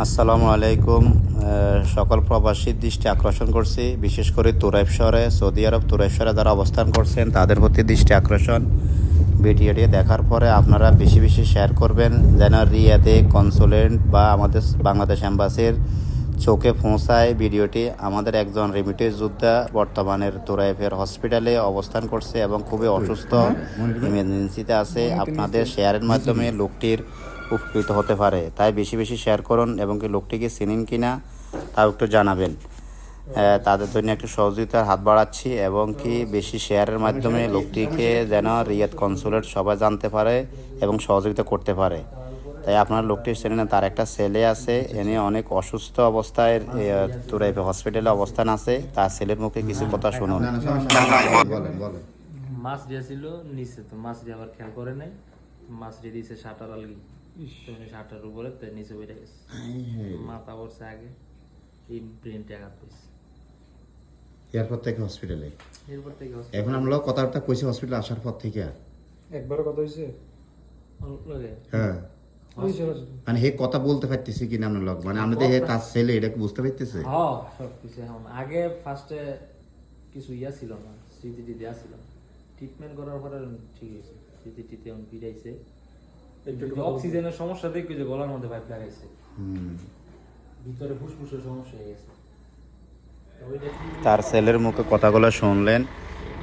আসসালামু আলাইকুম। সকল প্রবাসীর দৃষ্টি আকর্ষণ করছি। বিশেষ করে তুরাইব শহরে সৌদি আরব তুরাইব শহরে যারা অবস্থান করছেন তাদের প্রতি দৃষ্টি আকর্ষণ। ভিডিওটি দেখার পরে আপনারা বেশি বেশি শেয়ার করবেন যেন রিয়াদে কনসুলেন্ট বা আমাদের বাংলাদেশ অ্যাম্বাসির চোখে পৌঁছায় ভিডিওটি। আমাদের একজন রেমিটেজ যোদ্ধা বর্তমানের তুরাইফের হসপিটালে অবস্থান করছে এবং খুবই অসুস্থ ইমার্জেন্সিতে আছে। আপনাদের শেয়ারের মাধ্যমে লোকটির উপকৃত হতে পারে। তাই বেশি বেশি শেয়ার করুন এবং কি লোকটিকে চিনেন কিনা তাও একটু জানাবেন। তাদের জন্য একটু সহযোগিতার হাত বাড়াচ্ছি এবং কি বেশি শেয়ারের মাধ্যমে লোকটিকে যেন রিয়াদ কনসুলেট সবাই জানতে পারে এবং সহযোগিতা করতে পারে। তাই আপনার লোকটি চেনেন তার একটা ছেলে আছে এনে অনেক অসুস্থ অবস্থায় তুরাইপে হসপিটালে অবস্থান আছে তার ছেলের মুখে কিছু কথা শুনুন। বলেন বলেন। মাছ দিয়েছিল নিচে তো মাছ দিয়ে আবার খেয়াল করে নাই। মাছ দিয়ে দিয়েছে শাটার আলগি। তো উনি শাটার উপরে তো নিচে বেড়ে গেছে। মাথা পড়ছে আগে এই ব্রেনটা আঘাত পেয়েছে এয়ারপোর্ট থেকে হসপিটালে এরপর থেকে এখন আমরা কথাবার্তা কইছি হসপিটাল আসার পর থেকে একবার কথা হয়েছে হ্যাঁ। মানে হে কথা বলতে পারতেছি আপনার লগ মানে আমাদের হে তার ছেলে এটা বুঝতে পারতেছে? হ্যাঁ সব কিছু এখন। আগে ফার্স্টে কিছু ইয়া ছিল না স্মৃতি টিতি আসছিল ট্রিটমেন্ট করার পরে ঠিক হয়েছে। স্মৃতি টিতি এখন ফিরাইছে অক্সিজেনের সমস্যা দেখি যে গলার মধ্যে পাইপ লাগাইছে। ভিতরে ফুসফুসের সমস্যা হয়ে গেছে। তার ছেলের মুখে কথাগুলো শুনলেন।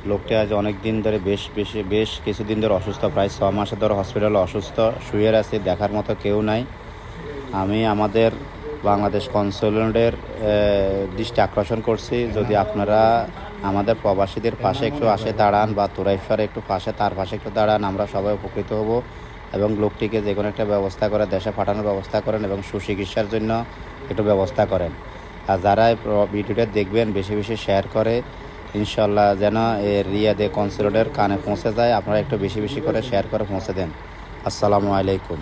লোকটি আজ অনেক দিন ধরে বেশ বেশি বেশ কিছুদিন ধরে অসুস্থ প্রায় ছ মাসে ধরে হসপিটালে অসুস্থ। শুয়ে আছে দেখার মতো কেউ নাই। আমি আমাদের বাংলাদেশ কনসুলেটের দৃষ্টি আকর্ষণ করছি। যদি আপনারা আমাদের প্রবাসীদের পাশে একটু আসে দাঁড়ান বা তোরাইফারে একটু পাশে তার পাশে একটু দাঁড়ান আমরা সবাই উপকৃত হব। এবং লোকটিকে যে কোনো একটা ব্যবস্থা করে, দেশে পাঠানোর ব্যবস্থা করেন এবং সুচিকিৎসার জন্য একটু ব্যবস্থা করেন। আর যারা ভিডিওটা দেখবেন, বেশি বেশি শেয়ার করে, ইনশাল্লাহ যেন এ রিয়াদে কনসুলেটের কানে পৌঁছে যায়। আপনারা একটু বেশি বেশি করে শেয়ার করে পৌঁছে দেন। আসসালামু আলাইকুম।